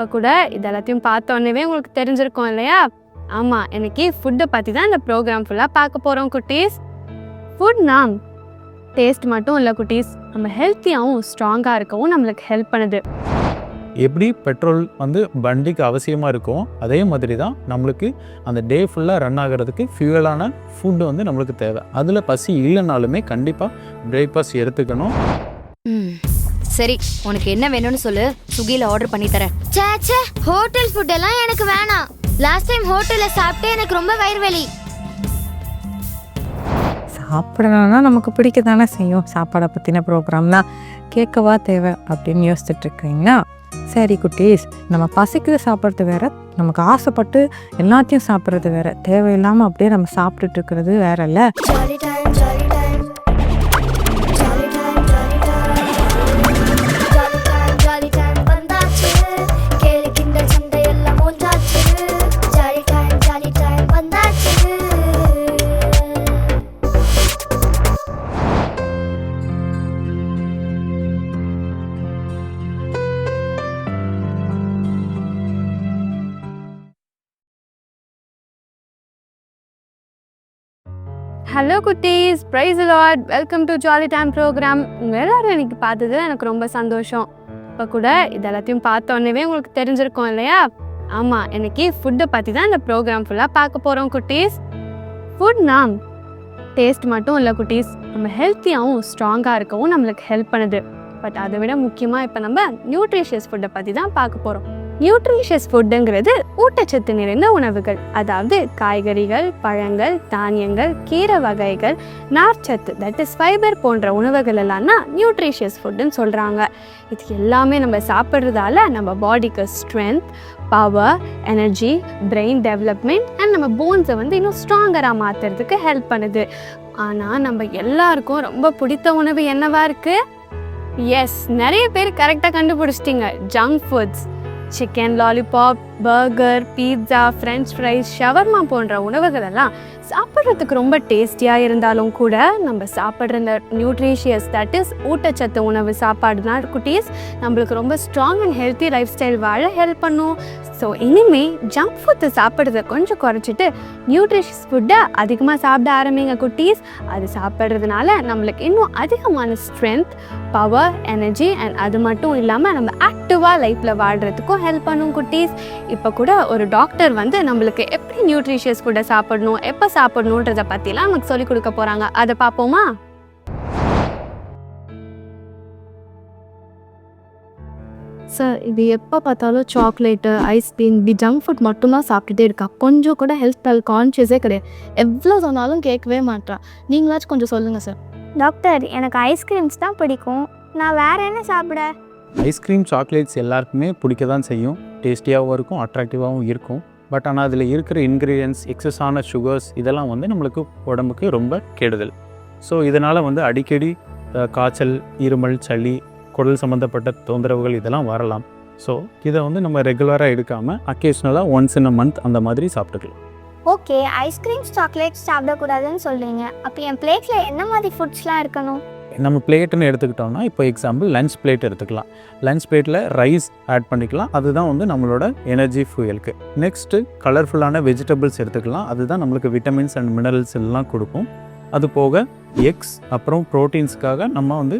இப்போ கூட இது எல்லாத்தையும் பார்த்தோன்னே உங்களுக்கு தெரிஞ்சிருக்கும் இல்லையா? ஆமாம் இன்னைக்கு ஃபுட்டை பற்றி தான் இந்த ப்ரோக்ராம் ஃபுல்லாக பார்க்க போகிறோம் குட்டீஸ். ஃபுட் நாம். டேஸ்ட் மட்டும் இல்லை குட்டீஸ். நம்ம ஹெல்த்தியாகவும் ஸ்ட்ராங்காக இருக்கவும் நம்மளுக்கு ஹெல்ப் பண்ணுது. எப்படி பெட்ரோல் வந்து வண்டிக்கு அவசியமாக இருக்கும் அதே மாதிரி தான் நம்மளுக்கு அந்த டே ஃபுல்லாக ரன் ஆகிறதுக்கு ஃபியூவலான ஃபுட்டு வந்து நம்மளுக்கு தேவை. அதில் பசி இல்லைனாலுமே கண்டிப்பாக பிரேக்ஃபாஸ்ட் எடுத்துக்கணும். ம். சரி உனக்கு என்ன வேணும்னு சொல்லு. ஸ்விக்கியில் ஆர்டர் பண்ணி தரேன். சேச்சே ஹோட்டல் ஃபுட் எல்லாம் எனக்கு வேணாம். லாஸ்ட் டைம் ஹோட்டல்ல சாப்பிட்டு எனக்கு ரொம்ப வயிறு வலி. சாப்பிடணும்னா நமக்கு பிடிக்க தானே செய்யும். சாப்பாடை பற்றின ப்ரோக்ராம் தான் கேட்கவா தேவை அப்படின்னு யோசிச்சுட்டு இருக்கீங்களா? சரி குட்டீஸ் நம்ம பசிக்குது சாப்பிட்றது வேற நமக்கு ஆசைப்பட்டு எல்லாத்தையும் சாப்பிட்றது வேற. தேவையில்லாமல் அப்படியே நம்ம சாப்பிட்டுட்டு இருக்கிறது வேற இல்லை ஹலோ குட்டீஸ். Praise Lord welcome to jolly time program உங்கள் எல்லோரும் இன்னைக்கு பார்த்தது எனக்கு ரொம்ப சந்தோஷம். இப்போ கூட இது எல்லாத்தையும் பார்த்தோன்னே உங்களுக்கு தெரிஞ்சிருக்கோம் இல்லையா? ஆமாம் இன்னைக்கு ஃபுட்டை பற்றி தான் இந்த ப்ரோக்ராம் ஃபுல்லாக பார்க்க போகிறோம் குட்டீஸ். ஃபுட் நாம் டேஸ்ட் மட்டும் இல்லை குட்டீஸ். நம்ம ஹெல்த்தியாகவும் ஸ்ட்ராங்காக இருக்கவும் நம்மளுக்கு ஹெல்ப் பண்ணுது. பட் அதை விட முக்கியமாக இப்போ நம்ம நியூட்ரிஷியஸ் ஃபுட்டை பற்றி தான் பார்க்க போகிறோம் நியூட்ரிஷியஸ் ஃபுட்டுங்கிறது ஊட்டச்சத்து நிறைந்த உணவுகள். அதாவது காய்கறிகள் பழங்கள் தானியங்கள் கீரை வகைகள் நார்ச்சத்து தட் இஸ் ஃபைபர் போன்ற உணவுகள் எல்லாம் தான் நியூட்ரிஷியஸ் ஃபுட்டுன்னு சொல்கிறாங்க இது எல்லாமே நம்ம சாப்பிட்றதால நம்ம பாடிக்கு strength power energy brain development and நம்ம போன்ஸை வந்து இன்னும் ஸ்ட்ராங்கராக மாற்றுறதுக்கு ஹெல்ப் பண்ணுது. ஆனால் நம்ம எல்லாருக்கும் ரொம்ப பிடித்த உணவு என்னவா இருக்குது எஸ் நிறைய பேர் கரெக்டாக கண்டுபிடிச்சிட்டிங்க. Junk foods chicken lollipop burger pizza French fries shawarma போன்ற உணவுகள் எல்லாம் சாப்பிட்றதுக்கு ரொம்ப டேஸ்டியாக இருந்தாலும் கூட நம்ம சாப்பிட்ற இந்த நியூட்ரிஷியஸ் தட் இஸ் ஊட்டச்சத்து உணவு சாப்பாடு தான் குட்டீஸ். நம்மளுக்கு ரொம்ப strong and healthy life style வாழ ஹெல்ப் பண்ணும். ஸோ இனிமேல் ஜங்க் ஃபுட்டு சாப்பிட்றத கொஞ்சம் குறைச்சிட்டு நியூட்ரிஷியஸ் ஃபுட்டை அதிகமாக சாப்பிட ஆரம்பிங்க குட்டீஸ். அது சாப்பிட்றதுனால நம்மளுக்கு இன்னும் அதிகமான ஸ்ட்ரென்த் பவர் எனர்ஜி அண்ட் அது மட்டும் இல்லாமல் நம்ம ஆக்டிவாக லைஃப்பில் வாழ்கிறதுக்கும் ஹெல்ப் பண்ணும் குட்டீஸ். இப்போ கூட ஒரு டாக்டர் வந்து நம்மளுக்கு எப்படி நியூட்ரிஷியஸ் ஃபுட்டை சாப்பிடணும் எப்போ சாப்பிடணுன்றதை பற்றிலாம் நமக்கு சொல்லிக் கொடுக்க போகிறாங்க அதை பார்ப்போமா சார் இது எப்போ பார்த்தாலும் சாக்லேட்டு ஐஸ்கிரீம் இப்படி ஜங்க் ஃபுட் மட்டும்தான் சாப்பிட்டுட்டே இருக்கா. கொஞ்சம் கூட ஹெல்த் கான்ஷியஸே கிடையாது. எவ்வளோ சொன்னாலும் கேட்கவே மாட்டான் நீங்களாச்சும் கொஞ்சம் சொல்லுங்கள் சார். டாக்டர் எனக்கு ஐஸ்கிரீம்ஸ் தான் பிடிக்கும். நான் வேற என்ன சாப்பிட? ஐஸ்கிரீம் சாக்லேட்ஸ் எல்லாருக்குமே பிடிக்க தான் செய்யும். டேஸ்டியாகவும் இருக்கும் அட்ராக்டிவாகவும் இருக்கும். பட் ஆனால் அதில் இருக்கிற இன்க்ரீடியன்ஸ் எக்ஸஸான சுகர்ஸ் இதெல்லாம் வந்து நம்மளுக்கு உடம்புக்கு ரொம்ப கெடுதல். ஸோ இதனால் வந்து அடிக்கடி காய்ச்சல் இருமல் சளி குடல் சம்மந்தப்பட்ட தொந்தரவுகள் இதெல்லாம் வரலாம். ஸோ இதை வந்து நம்ம ரெகுலராக எடுக்காமல் அக்கேஷ்னலாக ஒன்ஸ் இன் அ மந்த் அந்த மாதிரி சாப்பிட்டுக்கலாம். ஓகே ஐஸ்கிரீம் சாக்லேட் சாப்பிடக்கூடாதுன்னு சொல்கிறீங்க அப்போ என் பிளேட்டில் என்ன மாதிரி ஃபுட்ஸ்லாம் இருக்கணும்? நம்ம பிளேட்டுன்னு எடுத்துக்கிட்டோம்னா இப்போ எக்ஸாம்பிள் லன்ச் பிளேட் எடுத்துக்கலாம். லன்ச் பிளேட்டில் ரைஸ் ஆட் பண்ணிக்கலாம். அதுதான் வந்து நம்மளோட எனர்ஜி ஃபியூயலுக்கு நெக்ஸ்ட்டு கலர்ஃபுல்லான வெஜிடபிள்ஸ் எடுத்துக்கலாம். அதுதான் நம்மளுக்கு விட்டமின்ஸ் அண்ட் மினரல்ஸ் எல்லாம் கொடுக்கும். அது போக எக்ஸ் அப்புறம் ப்ரோட்டீன்ஸ்க்காக நம்ம வந்து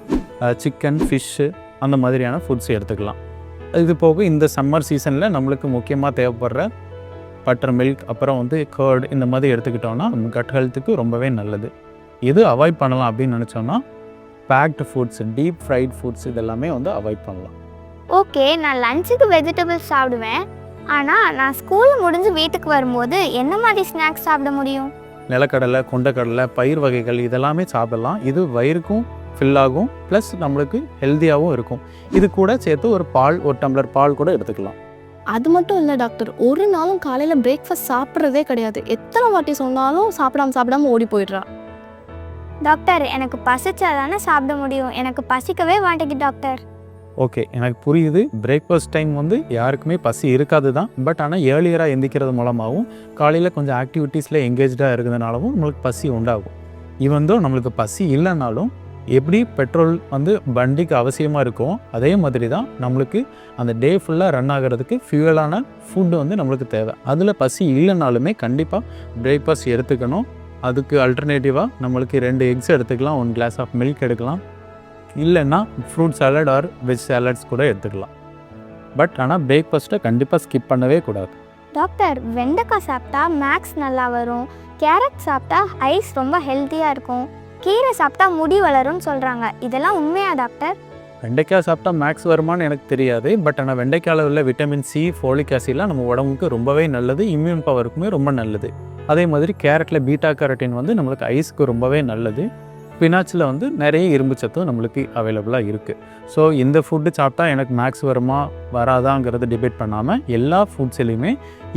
சிக்கன் ஃபிஷ்ஷு அந்த மாதிரியான ஃபுட்ஸ் எடுத்துக்கலாம். இது போக இந்த சம்மர் சீசனில் நம்மளுக்கு முக்கியமாக தேவைப்படுற பட்டர் மில்க் அப்புறம் வந்து கர்ட் இந்த மாதிரி எடுத்துக்கிட்டோம்னா நம்ம கட் ஹெல்த்துக்கு ரொம்பவே நல்லது. எது அவாய்ட் பண்ணலாம் அப்படின்னு நினச்சோன்னா baked foods deep fried foods இதெல்லாமே வந்து அவாய்ட் பண்ணலாம். ஓகே நான் லஞ்சுக்கு வெஜிடபிள்ஸ் சாப்பிடுவேன். ஆனால் நான் ஸ்கூல் முடிஞ்சு வீட்டுக்கு வரும்போது என்ன மாதிரி ஸ்நாக்ஸ் சாப்பிட முடியும்? நிலக்கடலை கொண்டக்கடலை பயிர் வகைகள் இதெல்லாமே சாப்பிடலாம். இது வயிறுக்கும் ஃபில் ஆகும். ப்ளஸ் நம்மளுக்கு ஹெல்த்தியாகவும் இருக்கும். இது கூட சேர்த்து ஒரு பால் ஒரு டம்ளர் பால் கூட எடுத்துக்கலாம். அது மட்டும் இல்லை டாக்டர் ஒரு நாளும் காலையில் பிரேக்ஃபாஸ்ட் சாப்பிட்றதே கிடையாது. எத்தனை வாட்டி சொன்னாலும் சாப்பிடாம சாப்பிடாம ஓடி போயிடுறா. டாக்டர் எனக்கு பசிச்சா தானே சாப்பிட முடியும். எனக்கு பசிக்கவே மாட்டேங்குது டாக்டர். ஓகே எனக்கு புரியுது. பிரேக்ஃபாஸ்ட் டைம் வந்து யாருக்குமே பசி இருக்காது தான். பட் ஆனால் ஏர்லியராக எந்திக்கிறது மூலமாகவும் காலையில் கொஞ்சம் ஆக்டிவிட்டீஸில் எங்கேஜாக இருக்கிறதுனாலவும் நம்மளுக்கு பசி உண்டாகும். இவந்தோ நம்மளுக்கு பசி இல்லைனாலும் எப்படி பெட்ரோல் வந்து வண்டிக்கு அவசியமாக இருக்கும் அதே மாதிரி தான் நம்மளுக்கு அந்த டே ஃபுல்லாக ரன் ஆகிறதுக்கு ஃபியூவலான ஃபுட்டு வந்து நம்மளுக்கு தேவை. அதில் பசி இல்லைனாலுமே கண்டிப்பாக பிரேக்ஃபாஸ்ட் எடுத்துக்கணும். அதுக்கு அல்டர்னேட்டிவாக நம்மளுக்கு ரெண்டு எக்ஸ் எடுத்துக்கலாம் ஒன் கிளாஸ் ஆஃப் மில்க் எடுக்கலாம். இல்லைன்னா fruit salad or veg salads கூட எடுத்துக்கலாம். பட் ஆனால் பிரேக்ஃபாஸ்ட்டை கண்டிப்பாக ஸ்கிப் பண்ணவே கூடாது. டாக்டர் வெண்டைக்காய் சாப்பிட்டா மேக்ஸ் நல்லா வரும். கேரட் சாப்பிட்டா ஐஸ் ரொம்ப ஹெல்த்தியாக இருக்கும். கீரை சாப்பிட்டா முடி வளரும்னு சொல்கிறாங்க இதெல்லாம் உண்மையா டாக்டர் வெண்டைக்காய் சாப்பிட்டா மேக்ஸ் வருமான்னு எனக்கு தெரியாது பட் ஆனால் வெண்டைக்காயில் உள்ள விட்டமின் சி ஃபோலிக் ஆசிட்லாம் நம்ம உடம்புக்கு ரொம்பவே நல்லது இம்யூன் பவருக்குமே ரொம்ப நல்லது. அதே மாதிரி கேரட்டில் பீட்டா கேரட்டின் வந்து நம்மளுக்கு ஐஸ்க்கு ரொம்பவே நல்லது. ஸ்பினாச்சில் வந்து நிறைய இரும்பு சத்தும் நம்மளுக்கு அவைலபிளாக இருக்குது ஸோ இந்த ஃபுட்டு சாப்பிட்டா எனக்கு மேக்ஸ் வருமா வராதாங்கிறது டிபேட் பண்ணாமல் எல்லா ஃபுட்ஸ்லையுமே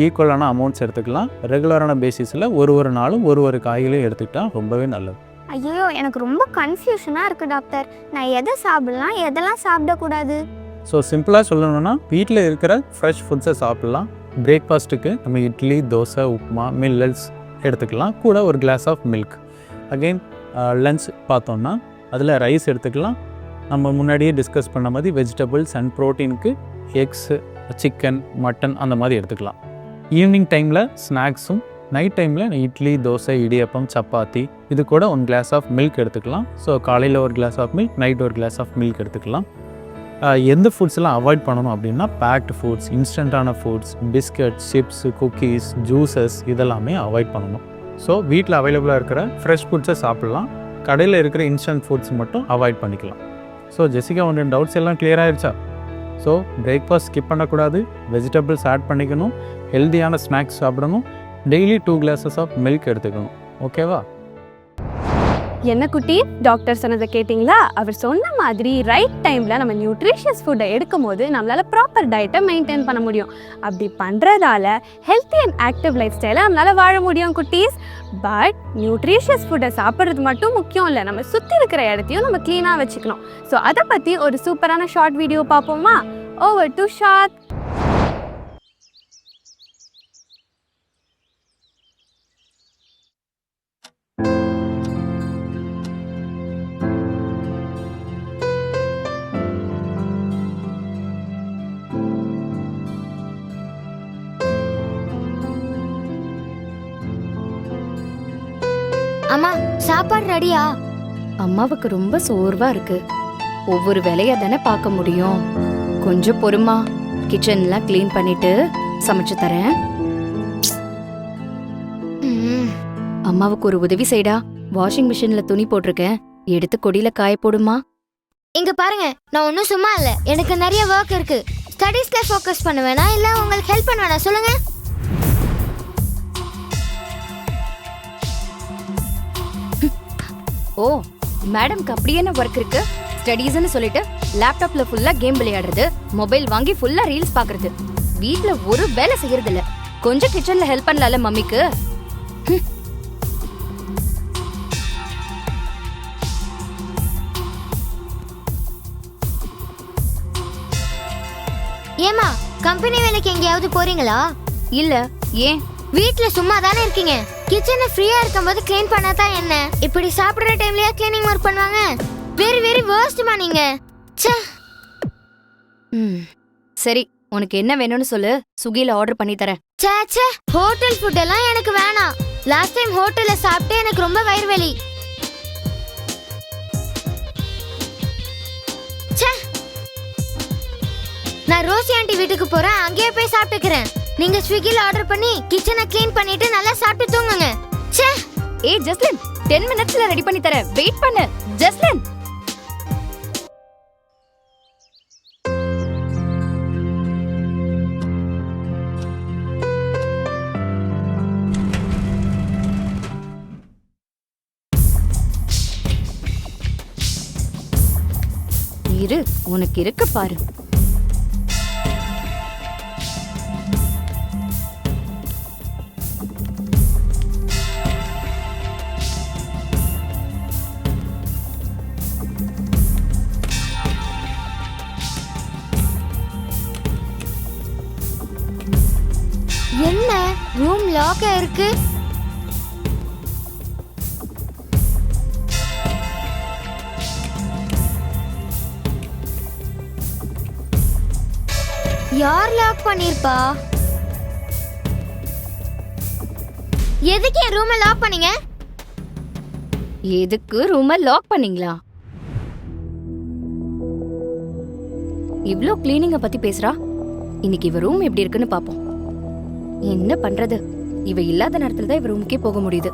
ஈக்குவலான அமௌண்ட்ஸ் எடுத்துக்கலாம். ரெகுலரான பேசிஸில் ஒரு ஒரு நாளும் ஒரு ஒரு காய்களையும் எடுத்துக்கிட்டால் ரொம்பவே நல்லது. ஐயோ எனக்கு ரொம்ப கன்ஃபியூஷனாக இருக்குது டாக்டர் நான் எதை சாப்பிடலாம் எதெல்லாம் சாப்பிடக்கூடாது? ஸோ சிம்பிளாக சொல்லணும்னா வீட்டில் இருக்கிற ஃப்ரெஷ் ஃபுட்ஸை சாப்பிட்லாம். பிரேக்ஃபாஸ்ட்டுக்கு நம்ம இட்லி தோசை உப்புமா மில்லட்ஸ் எடுத்துக்கலாம். கூட ஒரு glass of milk again lunch பார்த்தோம்னா அதில் ரைஸ் எடுத்துக்கலாம். நம்ம முன்னாடியே டிஸ்கஸ் பண்ண மாதிரி வெஜிடபிள்ஸ் அண்ட் ப்ரோட்டீனுக்கு எக்ஸு சிக்கன் மட்டன் அந்த மாதிரி எடுத்துக்கலாம். ஈவினிங் டைமில் ஸ்நாக்ஸும் நைட் டைமில் இட்லி தோசை இடியப்பம் சப்பாத்தி இது கூட ஒன் கிளாஸ் ஆஃப் மில்க் எடுத்துக்கலாம். ஸோ காலையில் ஒரு கிளாஸ் ஆஃப் மில்க் நைட் ஒரு கிளாஸ் ஆஃப் மில்க் எடுத்துக்கலாம். எந்த ஃபுட்ஸ்லாம் அவாய்ட் பண்ணணும் அப்படின்னா packed foods இன்ஸ்டண்ட்டான foods biscuit chips cookies juices இதெல்லாமே அவாய்ட் பண்ணணும். ஸோ வீட்டில் அவைலபிளாக இருக்கிற ஃப்ரெஷ் ஃபுட்ஸை சாப்பிட்லாம். கடையில் இருக்கிற இன்ஸ்டன்ட் ஃபுட்ஸ் மட்டும் அவாய்ட் பண்ணிக்கலாம். ஸோ ஜெசிகா உன்னோட டவுட்ஸ் எல்லாம் கிளியர் ஆயிடுச்சா ஸோ பிரேக்ஃபாஸ்ட் ஸ்கிப் பண்ணக்கூடாது. வெஜிடபிள்ஸ் ஆட் பண்ணிக்கணும். ஹெல்தியான ஸ்நாக்ஸ் சாப்பிடணும். Daily two glasses of milk எடுத்துக்கணும். ஓகேவா என்ன குட்டி? டாக்டர் சொன்னதை கேட்டிங்களா? அவர் சொன்ன மாதிரி ரைட் டைமில் நம்ம நியூட்ரிஷியஸ் ஃபுட்டை எடுக்கும் போது நம்மளால் ப்ராப்பர் டயட்டை மெயின்டைன் பண்ண முடியும். அப்படி பண்ணுறதால ஹெல்த்தி அண்ட் ஆக்டிவ் லைஃப் ஸ்டைலை நம்மளால் வாழ முடியும் குட்டீஸ். பட் நியூட்ரிஷியஸ் ஃபுட்டை சாப்பிட்றது மட்டும் முக்கியம் இல்லை. நம்ம சுற்றி இருக்கிற இடத்தையும் நம்ம க்ளீனாக வச்சுக்கணும். ஸோ அதை பற்றி ஒரு சூப்பரான ஷார்ட் வீடியோ பார்ப்போமா? ஓவர் டு ஷார்ட் அம்மா சாப்பாடு ரெடியா? அம்மாவுக்கு ரொம்ப சோர்வா இருக்கு. ஒவ்வொரு வேலையா தானே பார்க்க முடியும். கொஞ்சம் பொறுமா. கிச்சன்லாம் க்ளீன் பண்ணிட்டு சமைச்சு தரேன். அம்மாவுக்கு ஒரு உதவி செய்டா. வாஷிங் மிஷின்ல துணி போட்டிருக்கேன். எடுத்து கொடியில காய போடுமா? இங்க பாருங்க நான் ஒன்றும் சும்மா இல்ல. எனக்கு நிறைய ஒர்க் இருக்கு. ஸ்டடீஸ்ல ஃபோக்கஸ் பண்ணுவேனா இல்ல உங்களுக்கு ஹெல்ப் பண்ணுவேனா சொல்லுங்க. ஓ மேடம்க்கு அப்படி என்ன ஒர்க் இருக்கு? ஸ்டடீஸ்னு சொல்லிட்டு லேப்டாப்ல ஃபுல்லா கேம் விளையாடுறது மொபைல் வாங்கி ஃபுல்லா ரீல்ஸ் பாக்குறது. வீட்ல ஒரு வேலை செய்யறது இல்ல கொஞ்சம் கிச்சன்ல ஹெல்ப் பண்ணலாம்ல மம்மிக்கு? ஏமா கம்பெனி வேலைக்கு எங்கேயாவது போறீங்களா? இல்ல ஏன்? வீட்ல சும்மா தானே இருக்கீங்க? கிச்சனை ஃப்ரீயா இருக்கும்போது க்ளீன் பண்ணா தான் என்ன? இப்படி சாப்பிடுற டைம்லயா க்ளீனிங் ஒர்க் பண்ணுவாங்க? வெரி வெரி வேர்ஸ்ட்மா நீங்க. ச்சே. ம். சரி உனக்கு என்ன வேணும்னு சொல்லு. சுகில ஆர்டர் பண்ணி தரேன். ச்சே ச்சே. ஹோட்டல் ஃபுட் எல்லாம் எனக்கு வேணாம். லாஸ்ட் டைம் ஹோட்டல்ல சாப்பிட்டு எனக்கு ரொம்ப வயிறு வலி. ச்சே. நான் ரோசி ஆண்டி வீட்டுக்கு போறேன். அங்கேயே போய் சாப்பிட்டுக்கிறேன். நீங்க ஸ்விக்கில ஆர்டர் பண்ணி கிச்சனை க்ளீன் பண்ணிட்டு நல்லா சாப்பிட்டு தூங்குங்க. ச்சே! ஏய் ஜஸ்லின் 10 மினிட்ஸ்ல ரெடி பண்ணி தரேன் வெயிட் பண்ணு. ஜஸ்லின்! இரு உனக்கு இருக்கு பாரு. எதுக்கா இருக்கு? யார் லாக் பண்ணிருப்பா? எதுக்கு என் ரூமை லாக் பண்ணீங்க? எதுக்கு ரூமை லாக் பண்ணீங்களா? இவ்ளோ கிளீனிங்க பத்தி பேசுறா? இன்னைக்கு இவ ரூம் எப்படி இருக்குன்னு பாப்போம். என்ன பண்றது? இவ இல்லாத நேரத்துல தான் இவ ரூமுக்கே போக முடியுது.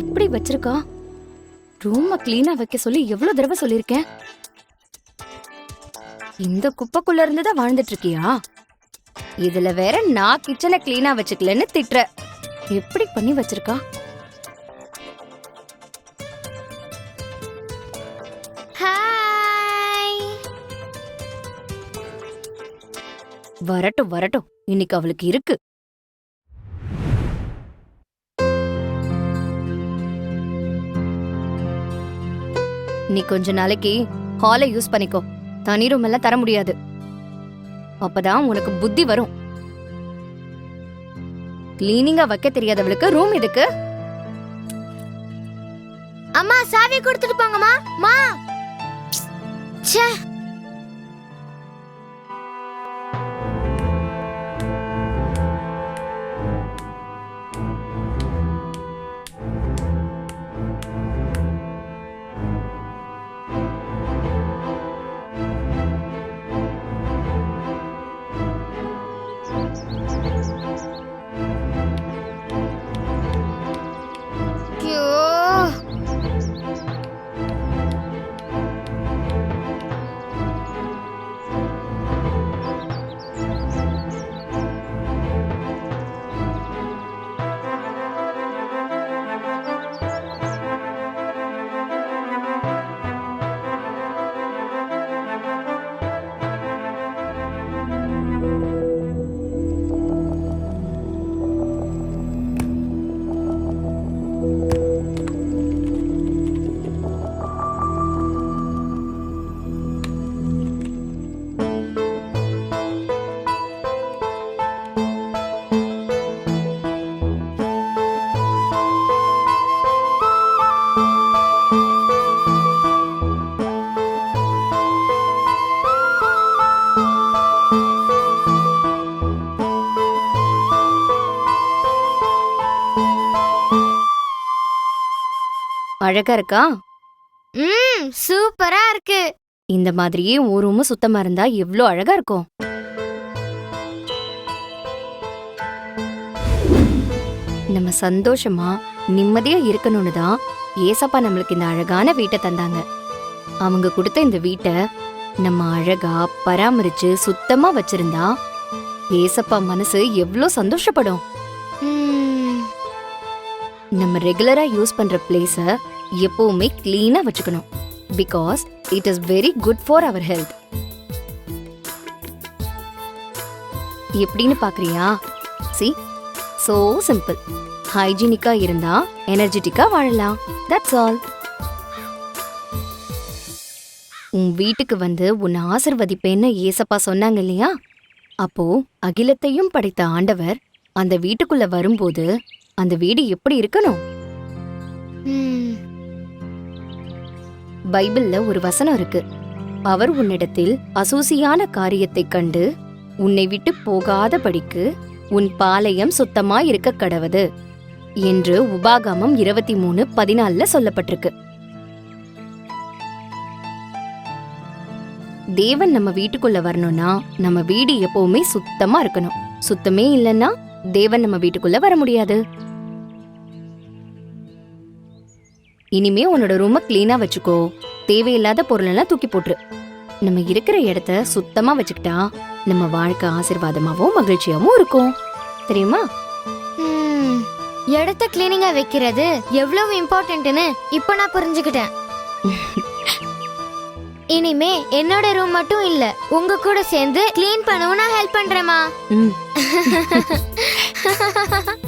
எப்படி வச்சிருக்கா? ரூம கிளீனா வைக்க சொல்லி எவ்வளவு தடவை சொல்லிருக்கேன் இந்த குப்பைக்குள்ள இருந்து தான் வாழ்ந்துட்டு இருக்கியா? இதுல வேற நான் கிச்சனை கிளீனா வச்சுக்கலன்னு திட்டுற. எப்படி பண்ணி வச்சிருக்கா? வரட்டும் வரட்டும். இன்னைக்கு அவளுக்கு இருக்கு. நீ கொஞ்ச நாளைக்கு ஹாலை யூஸ் பண்ணிக்கோ. தனி ரூம் எல்லாம் தர முடியாது. அப்பதான் உனக்கு புத்தி வரும். கிளீனிங்கா வைக்க தெரியாதவளுக்கு ரூம் எதுக்கு? அம்மா சாவி கொடுத்துட்டு போங்கம்மா. மா. ச்சே. அழகா இருக்கா? ம் சூப்பரா இருக்கு. இந்த மாதிரியே ஒரு ரூம் சுத்தமா இருந்தா எவ்ளோ அழகா இருக்கும். நம்ம சந்தோஷமா நிம்மதியா இருக்கணும்னு தான் ஏசப்பா நம்மளுக்கு இந்த அழகான வீட்டை தந்தாங்க. அவங்க கொடுத்த இந்த வீட்டை நம்ம அழகா பராமரிச்சு சுத்தமா வச்சிருந்தா ஏசப்பா மனசு எவ்ளோ சந்தோஷப்படும். நம்ம ரெகுலரா யூஸ் பண்ற பிளேஸ எப்பவுமே கிளீனா வச்சுக்கணும். Because it is very good for our health எப்படின்னு பாக்குறியா? சி சோ சிம்பிள் ஹைஜீனிக்கா இருந்தா எனர்ஜெட்டிக்கா வாழலாம். தட்ஸ் ஆல் உன் வீட்டுக்கு வந்து உன்னை ஆசிர்வதிப்பேன்னு ஏசப்பா சொன்னாங்க இல்லையா? அப்போ அகிலத்தையும் படைத்த ஆண்டவர் அந்த வீட்டுக்குள்ள வரும்போது அந்த வீடு எப்படி இருக்கணும்? ம். பைபிள்ல ஒரு வசனம் இருக்கு. அவர் உன்னிடத்தில் அசூசியான காரியத்தைக் கண்டு உன்னை விட்டு போகாதபடிக்கு உன் பாளையம் சுத்தமா இருக்க கடவது என்று உபாகமம் இருபத்தி மூணு பதினாலுல சொல்லப்பட்டிருக்கு. தேவன் நம்ம வீட்டுக்குள்ள வரணும்னா நம்ம வீடு எப்பவுமே சுத்தமா இருக்கணும். சுத்தமே இல்லைன்னா தேவன் நம்ம வீட்டுக்குள்ள வர முடியாது. இனிமே உன்னோட ரூம க்ளீனா வச்சுக்கோ. தேவையில்லாத பொருளெல்லாம் தூக்கி போட்டுரு. நம்ம இருக்கிற இடத்த சுத்தமா வச்சுக்கிட்டா நம்ம வாழ்க்கை ஆசீர்வாதமாவும் மகிழ்ச்சியாவும் இருக்கும். தெரியுமா? இடத்த கிளீனிங்கா வைக்கிறது எவ்வளவு இம்பார்ட்டன்ட்னு இப்போ நான் புரிஞ்சுக்கிட்டேன். இனிமே என்னோட ரூம் மட்டும் இல்ல உங்க கூட சேர்ந்து க்ளீன் பண்ணவும் நான் ஹெல்ப் பண்றேமா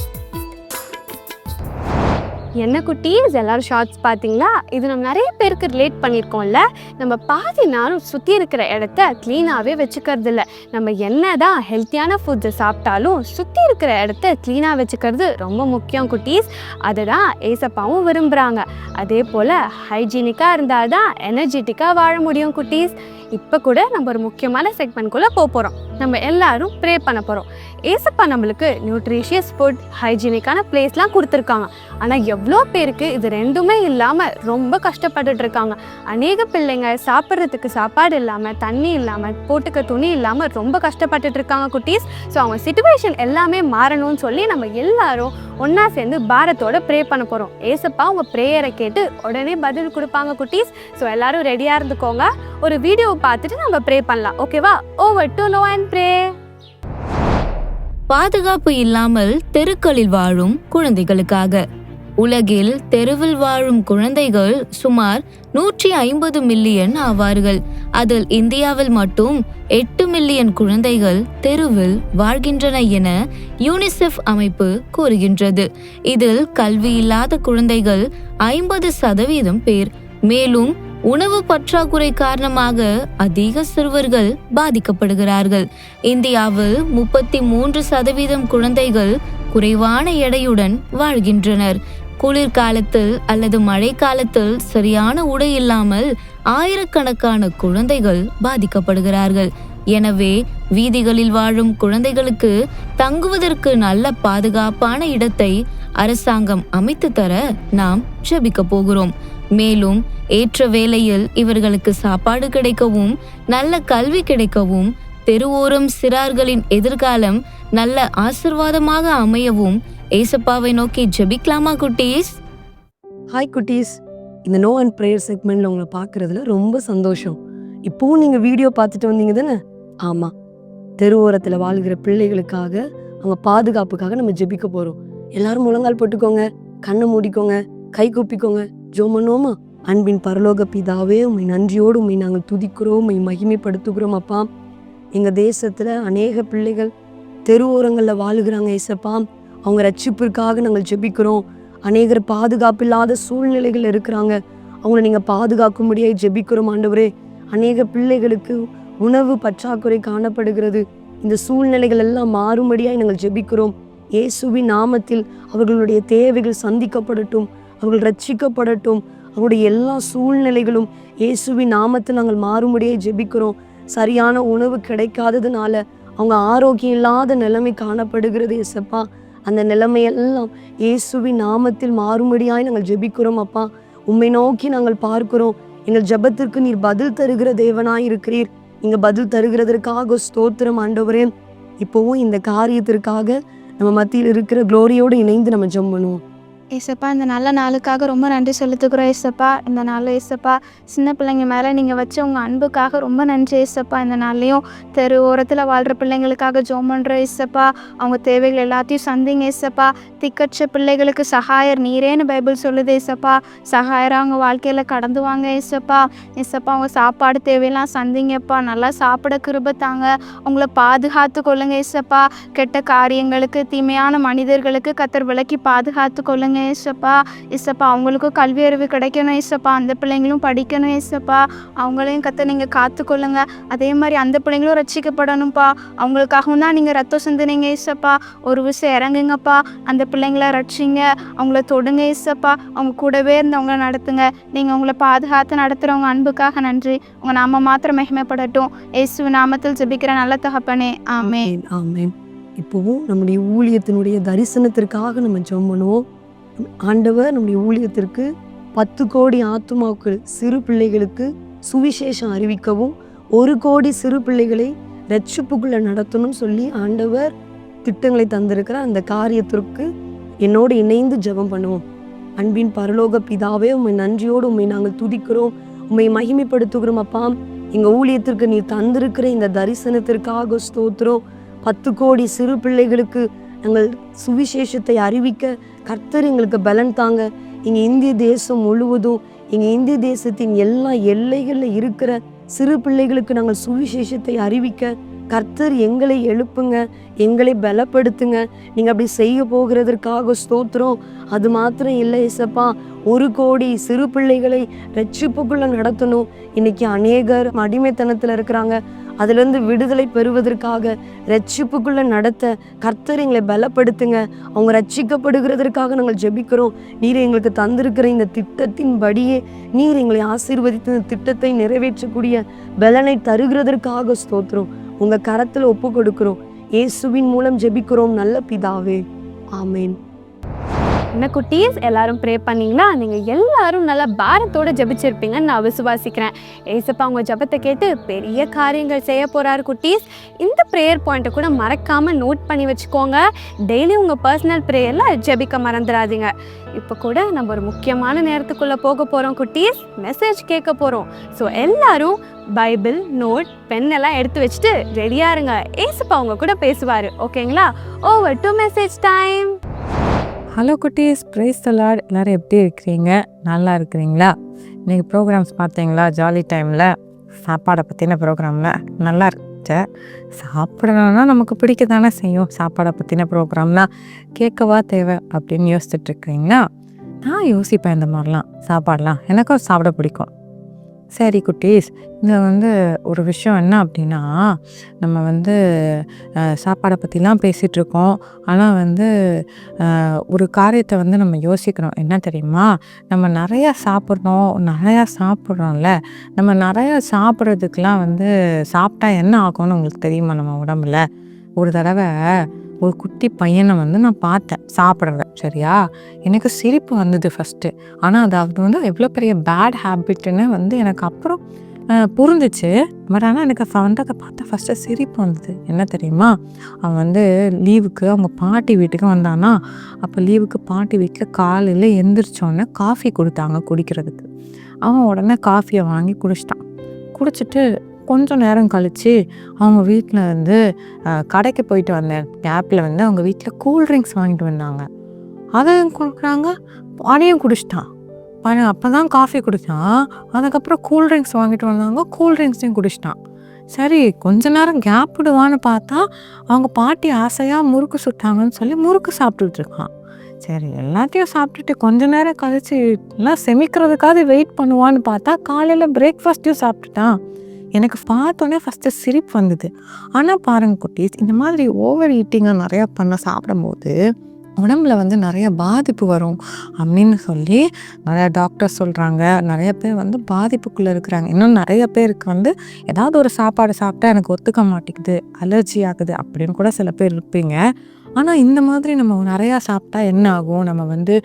என்ன குட்டீஸ் எல்லாரும் ஷார்ட்ஸ் பார்த்தீங்களா? இது நம்ம நிறைய பேருக்கு ரிலேட் பண்ணியிருக்கோம்ல. நம்ம பாதி நேரம் சுற்றி இருக்கிற இடத்த க்ளீனாகவே வச்சுக்கிறது இல்லை நம்ம என்ன தான் ஹெல்த்தியான ஃபுட்ஸை சாப்பிட்டாலும் சுற்றி இருக்கிற இடத்த க்ளீனாக வச்சுக்கிறது ரொம்ப முக்கியம் குட்டீஸ். அதை தான் ஏசப்பாவும் விரும்புகிறாங்க அதே போல் ஹைஜீனிக்காக இருந்தால் தான் எனர்ஜெட்டிக்காக வாழ முடியும் குட்டீஸ். இப்போ கூட நம்ம ஒரு முக்கியமான செக்மெண்ட்குள்ளே போக போகிறோம் நம்ம எல்லாரும் ப்ரே பண்ண போகிறோம் ஏசப்பா நம்மளுக்கு நியூட்ரிஷியஸ் ஃபுட் ஹைஜீனிக்கான பிளேஸ்லாம் கொடுத்துருக்காங்க. ஆனால் எவ்வளோ பேருக்கு இது ரெண்டுமே இல்லாமல் ரொம்ப கஷ்டப்பட்டுட்டு இருக்காங்க. அநேக பிள்ளைங்க சாப்பிட்றதுக்கு சாப்பாடு இல்லாமல் தண்ணி இல்லாமல் போட்டுக்க துணி இல்லாமல் ரொம்ப கஷ்டப்பட்டுட்டு இருக்காங்க குட்டீஸ். ஸோ அவங்க சுச்சுவேஷன் எல்லாமே மாறணும்னு சொல்லி நம்ம எல்லாரும் ஒன்றா சேர்ந்து பாரத்தோட ப்ரே பண்ண போகிறோம் ஏசப்பா அவங்க ப்ரேயரை கேட்டு உடனே பதில் கொடுப்பாங்க குட்டீஸ். ஸோ எல்லாரும் ரெடியாக இருந்துக்கோங்க. ஒரு வீடியோ பார்த்துட்டு நம்ம ப்ரே பண்ணலாம். ஓகேவா over to no and pray பாதுகாப்பு இல்லாமல் தெருக்களில் வாழும் குழந்தைகளுக்காக. உலகில் தெருவில் வாழும் குழந்தைகள் சுமார் நூற்றி ஐம்பது மில்லியன் ஆவார்கள். அதில் இந்தியாவில் மட்டும் எட்டு மில்லியன் குழந்தைகள் தெருவில் வாழ்கின்றன என யூனிசெஃப் அமைப்பு கூறுகின்றது. இதில் கல்வி இல்லாத குழந்தைகள் ஐம்பது சதவீதம் பேர். மேலும் உணவு பற்றாக்குறை காரணமாக அதிக சிறுவர்கள் பாதிக்கப்படுகிறார்கள். இந்தியாவில் முப்பத்தி மூன்று சதவீதம் குழந்தைகள் குறைவான எடையுடன் வாழ்கின்றனர். குளிர்காலத்தில் அல்லது மழைக்காலத்தில் சரியான உடை இல்லாமல் ஆயிரக்கணக்கான குழந்தைகள் பாதிக்கப்படுகிறார்கள். எனவே வீதிகளில் வாழும் குழந்தைகளுக்கு தங்குவதற்கு நல்ல பாதுகாப்பான இடத்தை அரசாங்கம் அமைத்து தர நாம் ஜெபிக்க போகிறோம். மேலும் ஏற்ற வேளையில் இவர்களுக்கு சாப்பாடு கிடைக்கவும் நல்ல கல்வி கிடைக்கவும் தெருவோரம் சிறார்களின் எதிர்காலம் நல்ல ஆசிர்வாதமாக அமையவும் ஏசப்பாவை நோக்கி ஜெபிக்கலாமா குட்டீஸ்? ஹாய் குட்டீஸ். இந்த நோ அண்ட் ப்ரேயர் செக்மெண்ட்டில் உங்களை பார்க்குறதுல ரொம்ப சந்தோஷம். இப்போவும் நீங்கள் வீடியோ பார்த்துட்டு வந்தீங்க தானே? ஆமாம் தெருவோரத்தில் வாழ்கிற பிள்ளைகளுக்காக அவங்க பாதுகாப்புக்காக நம்ம ஜெபிக்க போகிறோம் எல்லாரும் முழங்கால் போட்டுக்கோங்க கண்ணை மூடிக்கோங்க கை கூப்பிக்கோங்க. ஜோமனோமா? அன்பின் பரலோக பிதாவே உம்மை நன்றியோடு உம்மை நாங்கள் துதிக்கிறோம் உண்மை மகிமைப்படுத்துகிறோம் அப்பா. எங்கள் தேசத்தில் அநேக பிள்ளைகள் தெருவோரங்களில் வாழுகிறாங்க ஏசப்பா. அவங்க ரட்சிப்பிற்காக நாங்கள் ஜெபிக்கிறோம். அநேகர் பாதுகாப்பு இல்லாத சூழ்நிலைகள் இருக்கிறாங்க. அவங்கள நீங்கள் பாதுகாக்கும்படியாக ஜெபிக்கிறோம் ஆண்டவரே. அநேக பிள்ளைகளுக்கு உணவு பற்றாக்குறை காணப்படுகிறது. இந்த சூழ்நிலைகள் எல்லாம் மாறும்படியாக நாங்கள் ஜெபிக்கிறோம். இயேசுவின் நாமத்தில் அவர்களுடைய தேவைகள் சந்திக்கப்படட்டும். அவர்கள் ரட்சிக்கப்படட்டும். அவருடைய எல்லா சூழ்நிலைகளும் இயேசுவின் நாமத்தில் நாங்கள் மாறும்படியாக ஜெபிக்கிறோம். சரியான உணவு கிடைக்காததுனால அவங்க ஆரோக்கியம் இல்லாத நிலைமை காணப்படுகிறது எசப்பா அந்த நிலைமையெல்லாம் இயேசுவின் நாமத்தில் மாறும்படியாய் நாங்கள் ஜெபிக்கிறோம் அப்பா. உண்மை நோக்கி நாங்கள் பார்க்கிறோம். எங்கள் ஜெபத்திற்கு நீர் பதில் தருகிற தேவனாய் இருக்கிறீர். நீங்க பதில் தருகிறதற்காக ஸ்தோத்திரம் ஆண்டவரே. இப்போவும் இந்த காரியத்திற்காக நம்ம மத்தியில் இருக்கிற க்ளோரியோடு இணைந்து நம்ம ஜெபம் பண்ணுவோம் ஏசப்பா இந்த நல்ல நாளுக்காக ரொம்ப நன்றி செலுத்துக்கிறோம் ஏசப்பா. இந்த நாள் ஏசப்பா சின்ன பிள்ளைங்க மேலே நீங்கள் வச்ச உங்கள் அன்புக்காக ரொம்ப நன்றி ஏசப்பா. இந்த நாள்லேயும் தெரு ஓரத்தில் வாழ்கிற பிள்ளைங்களுக்காக ஜோம் பண்ணுற ஏசப்பா. அவங்க தேவைகள் எல்லாத்தையும் சந்திங்க ஏசப்பா. திக்கற்ற பிள்ளைகளுக்கு சகாயர் நீரேன்னு பைபிள் சொல்லுது ஏசப்பா. சகாயராக அவங்க வாழ்க்கையில் கடந்து வாங்க ஏசப்பா. ஏசப்பா அவங்க சாப்பாடு தேவையெல்லாம் சந்திங்கப்பா. நல்லா சாப்பிட கிருபத்தாங்க அவங்கள பாதுகாத்து கொள்ளுங்க ஏசப்பா. கெட்ட காரியங்களுக்கு தீமையான மனிதர்களுக்கு கத்தர் விலக்கி பாதுகாத்து கொள்ளுங்க ஏசப்பா. ஏசப்பா அவங்களுக்கும் கல்வி அறிவு கிடைக்கணும் ஏசப்பா. அந்த பிள்ளைங்களும் படிக்கணும் ஏசப்பா. அவங்களையும் கற்று நீங்கள் காத்துக்கொள்ளுங்க. அதே மாதிரி அந்த பிள்ளைங்களும் ரட்சிக்கப்படணும்ப்பா. அவங்களுக்காகவும் தான் நீங்கள் ரத்தம் சிந்துனீங்க ஏசப்பா. ஒரு விஷயம் இறங்குங்கப்பா. அந்த பிள்ளைங்கள ரட்சிங்க. அவங்கள தொடுங்க ஏசப்பா. அவங்க கூடவே இருந்து அவங்கள நடத்துங்க. நீங்கள் அவங்கள பாதுகாத்து நடத்துகிறவங்க அன்புக்காக நன்றி. உங்கள் நாம மாத்திரம் மகிமைப்படட்டும். இயேசு நாமத்தில் ஜெபிக்கிற நல்ல தகப்பனே. ஆமே ஆமே இப்போவும் நம்முடைய ஊழியத்தினுடைய தரிசனத்திற்காக நம்ம ஜெபம் பண்ணுவோம். ஆண்டவர் நம்முடைய ஊழியத்திற்கு பத்து கோடி ஆத்துமாக்கள் சிறு பிள்ளைகளுக்கு சுவிசேஷம் அறிவிக்கவும் ஒரு கோடி சிறு பிள்ளைகளை ரட்சிப்புக்குள்ள நடத்தணும்னு சொல்லி ஆண்டவர் திட்டங்களை தந்திருக்கிற அந்த காரியத்திற்கு என்னோடு இணைந்து ஜெபம் பண்ணுவோம். அன்பின் பரலோக பிதாவே உண்மை நன்றியோடு உம்மை நாங்கள் துதிக்கிறோம். உண்மை மகிமைப்படுத்துகிறோம் அப்பா. எங்க ஊழியத்திற்கு நீ தந்திருக்கிற இந்த தரிசனத்திற்காக ஸ்தோத்திரம். பத்து கோடி சிறு பிள்ளைகளுக்கு நாங்கள் சுவிசேஷத்தை அறிவிக்க கர்த்தர் எங்களுக்கு பலன் தாங்க. எங்கள் இந்திய தேசம் முழுவதும் எங்கள் இந்திய தேசத்தின் எல்லா எல்லைகளில் இருக்கிற சிறு பிள்ளைகளுக்கு நாங்கள் சுவிசேஷத்தை அறிவிக்க கர்த்தர் எங்களை எழுப்புங்க எங்களை பலப்படுத்துங்க. நீங்கள் அப்படி செய்ய போகிறதற்காக ஸ்தோத்திரம். அது மாத்திரம் இல்லை இசப்பா ஒரு கோடி சிறு பிள்ளைகளை ரட்சிப்புக்குள்ளே நடத்தணும். இன்னைக்கு அநேகர் அடிமைத்தனத்தில் இருக்கிறாங்க. அதுலேருந்து விடுதலை பெறுவதற்காக ரட்சிப்புக்குள்ளே நடத்த கர்த்தர் எங்களை பலப்படுத்துங்க. அவங்க ரட்சிக்கப்படுகிறதற்காக நாங்கள் ஜெபிக்கிறோம். நீர் எங்களுக்கு தந்திருக்கிற இந்த திட்டத்தின்படியே நீர் எங்களை ஆசீர்வதித்து இந்த திட்டத்தை நிறைவேற்றக்கூடிய பலனை தருகிறதற்காக ஸ்தோத்திரம். உங்கள் கரத்தில் ஒப்பு கொடுக்கிறோம். இயேசுவின் மூலம் ஜெபிக்கிறோம். நல்ல பிதாவே. ஆமேன். என்ன குட்டீஸ் எல்லாரும் ப்ரே பண்ணீங்களா நீங்கள் எல்லாரும் நல்லா பாரத்தோடு ஜெபிச்சிருப்பீங்கன்னு நான் விசுவாசிக்கிறேன். ஏசப்பா உங்கள் ஜெபத்தை கேட்டு பெரிய காரியங்கள் செய்ய போகிறாரு குட்டீஸ் இந்த ப்ரேயர் பாயிண்ட்டை கூட மறக்காமல் நோட் பண்ணி வச்சுக்கோங்க. டெய்லி உங்கள் பர்சனல் ப்ரேயரில் ஜெபிக்க மறந்துடாதீங்க. இப்போ கூட நம்ம ஒரு முக்கியமான நேரத்துக்குள்ளே போக போகிறோம் குட்டீஸ் மெசேஜ் கேட்க போகிறோம் ஸோ எல்லாரும் பைபிள் நோட் பென் எல்லாம் எடுத்து வச்சுட்டு ரெடியாக இருங்க. ஏசப்பா அவங்க கூட பேசுவார். ஓகேங்களா over to message time hello குட்டீஸ் ப்ரைஸ் தலாட் எல்லோரும் எப்படி இருக்கிறீங்க? நல்லா இருக்கிறீங்களா? இன்றைக்கி ப்ரோக்ராம்ஸ் பார்த்தீங்களா? ஜாலி டைமில் சாப்பாடை பற்றின ப்ரோக்ராமில் நல்லா இருந்துச்சு. சாப்பிடணும்னா நமக்கு பிடிக்க தானே செய்யும். சாப்பாடை பற்றின ப்ரோக்ராம்னா கேட்கவா தேவை அப்படின்னு யோசிச்சுட்ருக்கீங்களா நான் யோசிப்பேன் இந்த மாதிரிலாம். சாப்பாடெலாம். எனக்கும் சாப்பிட பிடிக்கும். சரி குட்டீஸ் இதில் வந்து ஒரு விஷயம் என்ன அப்படின்னா நம்ம வந்து சாப்பாடை பற்றிலாம் பேசிகிட்ருக்கோம் ஆனால் வந்து ஒரு காரியத்தை வந்து நம்ம யோசிக்கிறோம் என்ன தெரியுமா? நம்ம நிறையா சாப்பிட்றோம் நிறையா சாப்பிட்றோம்ல. நம்ம நிறையா சாப்பிட்றதுக்கெலாம் வந்து சாப்பிட்டா என்ன ஆகும்னு உங்களுக்கு தெரியுமா நம்ம உடம்புல? ஒரு தடவை ஒரு குட்டி பையனை வந்து நான் பார்த்தேன் சாப்பிட்றத சரியா? எனக்கு சிரிப்பு வந்தது ஃபஸ்ட்டு ஆனால் அது அது வந்து எவ்வளோ பெரிய பேட் ஹேபிட்னு வந்து எனக்கு அப்புறம் புரிஞ்சிச்சு. பட் ஆனால் எனக்கு வந்ததை பார்த்தா ஃபஸ்ட்டு சிரிப்பு வந்தது. என்ன தெரியுமா? அவன் வந்து லீவுக்கு அவங்க பாட்டி வீட்டுக்கு வந்தானா? அப்போ லீவுக்கு பாட்டி வீட்டில் காலையில் எந்திரிச்சோன்னே காஃபி கொடுத்தாங்க குடிக்கிறதுக்கு. அவன் உடனே காஃபியை வாங்கி குடிச்சிட்டான். குடிச்சிட்டு கொஞ்சம் நேரம் கழித்து அவங்க வீட்டில் வந்து கடைக்கு போயிட்டு வந்தேன். கேப்பில் வந்து அவங்க வீட்டில் கூல் ட்ரிங்க்ஸ் வாங்கிட்டு வந்தாங்க. அதையும் கொடுக்குறாங்க. அதையும் குடிச்சிட்டான். பாரு அப்போ தான் காஃபி குடித்தான் அதுக்கப்புறம் கூல் ட்ரிங்க்ஸ் வாங்கிட்டு வந்தாங்க. கூல் ட்ரிங்க்ஸையும் குடிச்சிட்டான். சரி கொஞ்ச நேரம் கேப் விடுவான்னு பார்த்தா அவங்க பாட்டி ஆசையாக முறுக்கு சுட்டாங்கன்னு சொல்லி முறுக்கு சாப்பிட்டுட்ருக்கான் சரி எல்லாத்தையும் சாப்பிட்டுட்டு கொஞ்ச நேரம் கழிச்சு எல்லாம் செமிக்கிறதுக்காவது வெயிட் பண்ணுவான்னு பார்த்தா காலையில் பிரேக்ஃபாஸ்ட்டையும் சாப்பிட்டுட்டான். எனக்கு பார்த்தோன்னே ஃபஸ்ட்டு சிரிப்பு வந்தது. ஆனால் பாருங்க குட்டீஸ் இந்த மாதிரி ஓவர் ஈட்டிங்காக நிறையா பண்ண சாப்பிடும்போது உடம்புல வந்து நிறைய பாதிப்பு வரும் அப்படின்னு சொல்லி நிறையா டாக்டர் சொல்கிறாங்க நிறைய பேர் வந்து பாதிப்புக்குள்ளே இருக்கிறாங்க. இன்னும் நிறைய பேருக்கு வந்து ஏதாவது ஒரு சாப்பாடு சாப்பிட்டா எனக்கு ஒத்துக்க மாட்டேங்குது அலர்ஜி ஆகுது அப்படின்னு கூட சில பேர் இருப்பீங்க. ஆனால் இந்த மாதிரி நம்ம நிறையா சாப்பிட்டா என்ன ஆகும்? நம்ம வந்து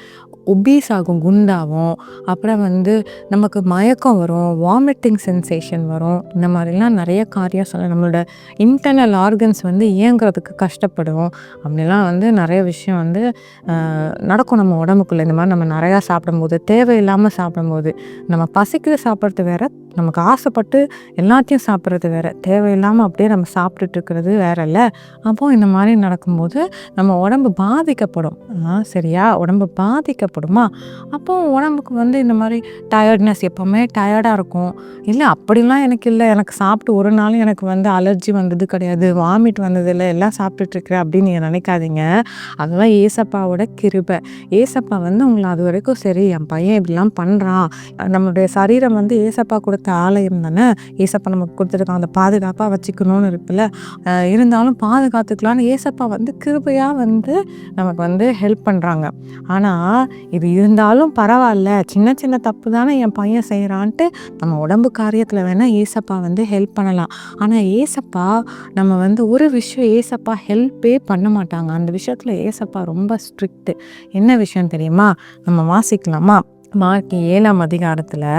ஒபீஸ் ஆகும் குண்டாகும். அப்புறம் வந்து நமக்கு மயக்கம் வரும் வாமிட்டிங் சென்சேஷன் வரும். இந்த மாதிரிலாம் நிறைய காரியம் சொல்ல நம்மளோட இன்டர்னல் ஆர்கன்ஸ் வந்து இயங்குறதுக்கு கஷ்டப்படும். அப்படிலாம் வந்து நிறைய விஷயம் வந்து நடக்கும் நம்ம உடம்புக்குள்ளே. இந்த மாதிரி நம்ம நிறையா சாப்பிடும்போது தேவையில்லாமல் சாப்பிடும்போது நம்ம பசிக்குது சாப்பிட்றது வேற நமக்கு ஆசைப்பட்டு எல்லாத்தையும் சாப்பிட்றது வேற. தேவையில்லாமல் அப்படியே நம்ம சாப்பிட்டுட்டு இருக்கிறது வேற இல்லை. அப்போ இந்த மாதிரி நடக்கும்போது நம்ம உடம்பு பாதிக்கப்படும். சரியா? உடம்பு பாதிக்கப்படுமா? அப்போ உடம்புக்கு வந்து இந்த மாதிரி டயர்ட்னஸ் எப்போவுமே டயர்டாக இருக்கும். இல்லை அப்படிலாம் எனக்கு இல்லை. எனக்கு சாப்பிட்டு ஒரு நாளும் எனக்கு வந்து அலர்ஜி வந்தது கிடையாது. வாமிட் வந்தது இல்லை. எல்லாம் சாப்பிட்டுட்டு இருக்கிறேன் அப்படின்னு நீங்கள் நினைக்காதீங்க. அதெல்லாம் ஏசப்பாவோட கிருபை. ஏசப்பா வந்து உங்களை அது வரைக்கும் சரி என் பையன் இப்படிலாம் பண்ணுறான் நம்மளுடைய சரீரம் வந்து ஏசப்பா கொடுத்த ஆலயம் தானே? ஏசப்பா நமக்கு கொடுத்துருக்கோம் அந்த பாதுகாப்பாக வச்சுக்கணும்னு இருக்குல்ல இருந்தாலும் பாதுகாத்துக்கலான்னு ஏசப்பா வந்து கிருபையாக வந்து நமக்கு வந்து ஹெல்ப் பண்ணுறாங்க ஆனால் இது இருந்தாலும் பரவாயில்ல. சின்ன சின்ன தப்பு தானே என் பையன் செய்கிறான்ட்டு நம்ம உடம்பு காரியத்தில் வேணால் ஏசப்பா வந்து ஹெல்ப் பண்ணலாம். ஆனால் ஏசப்பா நம்ம வந்து ஒரு விஷயம் ஏசப்பா ஹெல்ப்பே பண்ண மாட்டாங்க. அந்த விஷயத்தில் ஏசப்பா ரொம்ப ஸ்ட்ரிக்ட்டு என்ன விஷயம் தெரியுமா? நம்ம வாசிக்கலாமா? மார்க் ஏழாம் அதிகாரத்தில்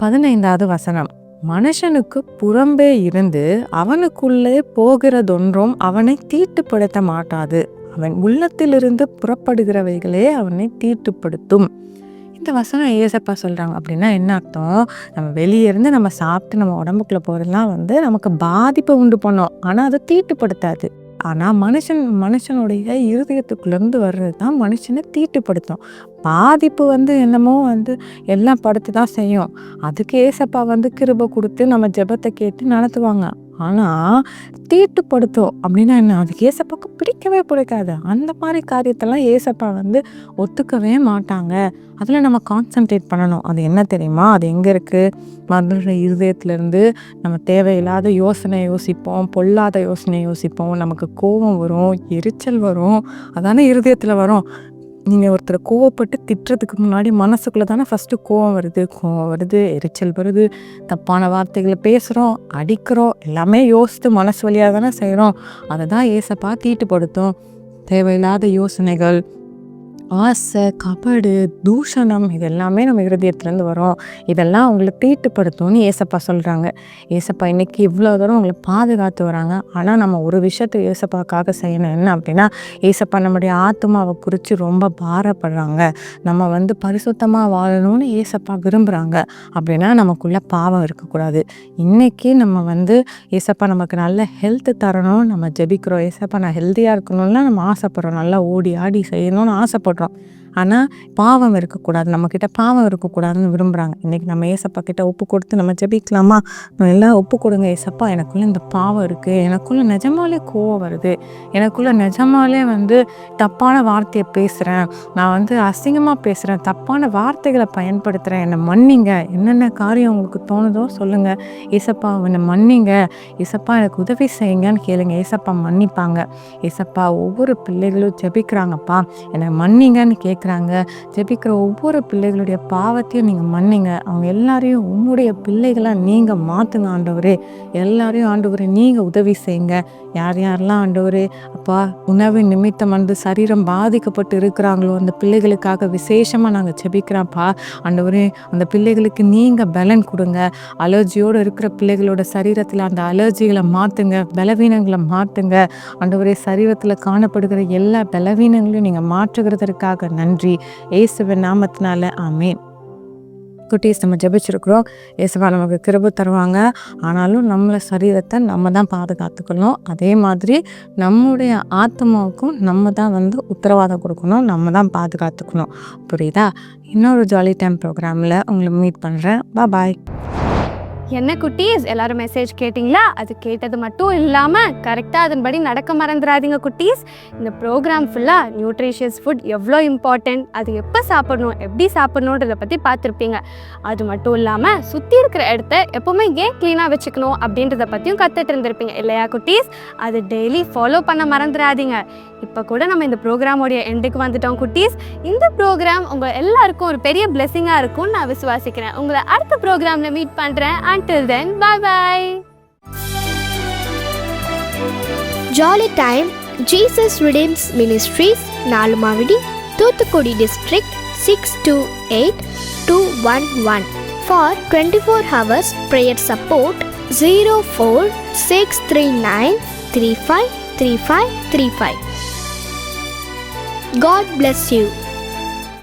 பதினைந்தாவது வசனம். மனுஷனுக்கு புறம்பே இருந்து அவனுக்குள்ளே போகிறதொன்றும் அவனை தீட்டுப்படுத்த மாட்டாது. அவன் உள்ளத்திலிருந்து புறப்படுகிறவைகளே அவனை தீட்டுப்படுத்தும். இந்த வசனம் ஏசப்பா சொல்கிறாங்க அப்படின்னா என்ன அர்த்தம்? நம்ம வெளியே இருந்து நம்ம சாப்பிட்டு நம்ம உடம்புக்குள்ளே போகிறதுலாம் வந்து நமக்கு பாதிப்பை உண்டு பண்ணோம். ஆனால் அதை தீட்டுப்படுத்தாது. ஆனால் மனுஷன் மனுஷனுடைய இருதயத்துக்குள்ளேருந்து வர்றது தான் மனுஷனை தீட்டுப்படுத்தும். பாதிப்பு வந்து என்னமோ வந்து எல்லாம் படுத்து தான் செய்யும். அதுக்கு ஏசப்பா வந்து கிருபை கொடுத்து நம்ம ஜெபத்தை கேட்டு நடத்துவாங்க. ஆனால் தீட்டுப்படுத்தும் அப்படின்னா என்ன? அது ஏசப்பாக்கு பிடிக்கவே பிடிக்காது. அந்த மாதிரி காரியத்தெல்லாம் ஏசப்பா வந்து ஒத்துக்கவே மாட்டாங்க. அதில் நம்ம கான்சென்ட்ரேட் பண்ணணும். அது என்ன தெரியுமா? அது எங்கே இருக்குது மனுஷ இருதயத்துலேருந்து நம்ம தேவையில்லாத யோசனை யோசிப்போம். பொல்லாத யோசனை யோசிப்போம். நமக்கு கோபம் வரும் எரிச்சல் வரும். அதானே இருதயத்தில் வரும். நீங்கள் ஒருத்தரை கோவப்பட்டு திட்டுறதுக்கு முன்னாடி மனசுக்குள்ளே தானே ஃபஸ்ட்டு கோவம் வருது கோவம் வருது எரிச்சல் வருது தப்பான வார்த்தைகளை பேசுகிறோம் அடிக்கிறோம் எல்லாமே யோசித்து மனசு வழியாக தானே செய்கிறோம் அதை தான் ஏசப்பா தீட்டுப்படுத்தும். தேவையில்லாத யோசனைகள் ஆசை கபடு தூஷணம் இது எல்லாமே நம்ம இருதயத்துலேருந்து வரும். இதெல்லாம் உங்களை தீட்டுப்படுத்தும்னு ஏசப்பா சொல்கிறாங்க ஏசப்பா இன்றைக்கி இவ்வளோ தூரம் அவங்கள பாதுகாத்து வராங்க. ஆனால் நம்ம ஒரு விஷயத்தை ஏசப்பாக்காக செய்யணும். என்ன அப்படின்னா ஏசப்பா நம்முடைய ஆத்மாவை குறித்து ரொம்ப பாரப்படுறாங்க. நம்ம வந்து பரிசுத்தமாக வாழணும்னு ஏசப்பா விரும்புகிறாங்க அப்படின்னா நமக்குள்ளே பாவம் இருக்கக்கூடாது. இன்றைக்கி நம்ம வந்து ஏசப்பா நமக்கு நல்ல ஹெல்த் தரணும். நம்ம ஜெபிக்கிறோம். ஏசப்பா நான் ஹெல்த்தியாக இருக்கணும்லாம் நம்ம ஆசைப்படுறோம். நல்லா ஓடி ஆடி செய்யணும்னு ஆசைப்படுறோம். 하더라고요. ஆனால் பாவம் இருக்கக்கூடாது. நம்மக்கிட்ட பாவம் இருக்கக்கூடாதுன்னு விரும்புகிறாங்க இன்றைக்கி நம்ம ஏசப்பா கிட்ட ஒப்பு கொடுத்து நம்ம ஜெபிக்கலாமா? எல்லாம் ஒப்பு கொடுங்க ஏசப்பா. எனக்குள்ளே இந்த பாவம் இருக்குது எனக்குள்ளே நிஜமாலே கோவம் வருது. எனக்குள்ளே நிஜமாலே வந்து தப்பான வார்த்தையை பேசுகிறேன் நான் வந்து அசிங்கமாக பேசுகிறேன் தப்பான வார்த்தைகளை பயன்படுத்துகிறேன் என்னை மன்னிங்க. என்னென்ன காரியம் உங்களுக்கு தோணுதோ சொல்லுங்கள் ஏசப்பா என்னை மன்னிங்க. ஏசப்பா எனக்கு உதவி செய்யுங்கன்னு கேளுங்க. ஏசப்பா மன்னிப்பாங்க. ஏசப்பா ஒவ்வொரு பிள்ளைகளும் ஜெபிக்கிறாங்கப்பா. என்னை மன்னிங்கன்னு ஜெபிக்கிறாங்க. ஜெபிக்கிற ஒவ்வொரு பிள்ளைகளுடைய பாவத்தையும் நீங்கள் மன்னிங்க. அவங்க எல்லாரையும் உங்களுடைய பிள்ளைகளாக நீங்கள் மாற்றுங்க ஆண்டவரே. எல்லாரையும் ஆண்டவரே நீங்கள் உதவி செய்யுங்க. யார் யாரெல்லாம் ஆண்டவரே அப்பா உணவு நிமித்தம் வந்து சரீரம் பாதிக்கப்பட்டு இருக்கிறாங்களோ அந்த பிள்ளைகளுக்காக விசேஷமாக நாங்கள் ஜெபிக்கிறோம்ப்பா. ஆண்டவரே அந்த பிள்ளைகளுக்கு நீங்கள் பலன் கொடுங்க. அலர்ஜியோடு இருக்கிற பிள்ளைகளோட சரீரத்தில் அந்த அலர்ஜிகளை மாற்றுங்க பலவீனங்களை மாற்றுங்க ஆண்டவரே சரீரத்தில் காணப்படுகிற எல்லா பலவீனங்களையும் நீங்கள் மாற்றுகிறதற்காக நன்றி. நன்றி. இயேசுவின் நாமத்தினால ஆமேன். குட்டீஸ் நம்ம ஜபிச்சிருக்கிறோம். இயேசுவா நமக்கு கிருபு தருவாங்க. ஆனாலும் நம்மளை சரீரத்தை நம்ம தான் பாதுகாத்துக்கணும். அதே மாதிரி நம்முடைய ஆத்மாவுக்கும் நம்ம தான் வந்து உத்தரவாதம் கொடுக்கணும். நம்ம தான் பாதுகாத்துக்கணும். புரியுதா? இன்னொரு ஜாலி டைம் ப்ரோக்ராமில் உங்களை மீட் பண்ணுறேன் பா பாய் என்ன குட்டீஸ் எல்லாரும் மெசேஜ் கேட்டிங்களா? அது கேட்டது மட்டும் இல்லாமல் கரெக்டாக அதன்படி நடக்க மறந்துடாதீங்க குட்டீஸ். இந்த ப்ரோக்ராம் ஃபுல்லாக நியூட்ரிஷியஸ் ஃபுட் எவ்வளோ இம்பார்ட்டன்ட் அது எப்போ சாப்பிடணும் எப்படி சாப்பிடணுன்றதை பற்றி பார்த்துருப்பீங்க. அது மட்டும் இல்லாமல் சுற்றி இருக்கிற இடத்த எப்போவுமே ஏன் க்ளீனாக வச்சுக்கணும் அப்படின்றத பற்றியும் கற்றுட்டு இருந்திருப்பீங்க இல்லையா குட்டீஸ்? அது டெய்லி ஃபாலோ பண்ண மறந்துடாதீங்க இப்போ கூட நம்ம இந்த ப்ரோக்ராமோடைய எண்டுக்கு வந்துட்டோம் குட்டீஸ். இந்த ப்ரோக்ராம் உங்கள் எல்லாருக்கும் ஒரு பெரிய பிளெஸிங்காக இருக்கும்னு நான் விசுவாசிக்கிறேன். உங்களை அடுத்த ப்ரோக்ராமில் மீட் பண்ணுறேன் and until then bye bye jolly time Jesus redeems ministries Nalumavadi Thoothukudi district six two eight two one one for twenty four hours prayer support zero four six three nine three five three five three five God bless you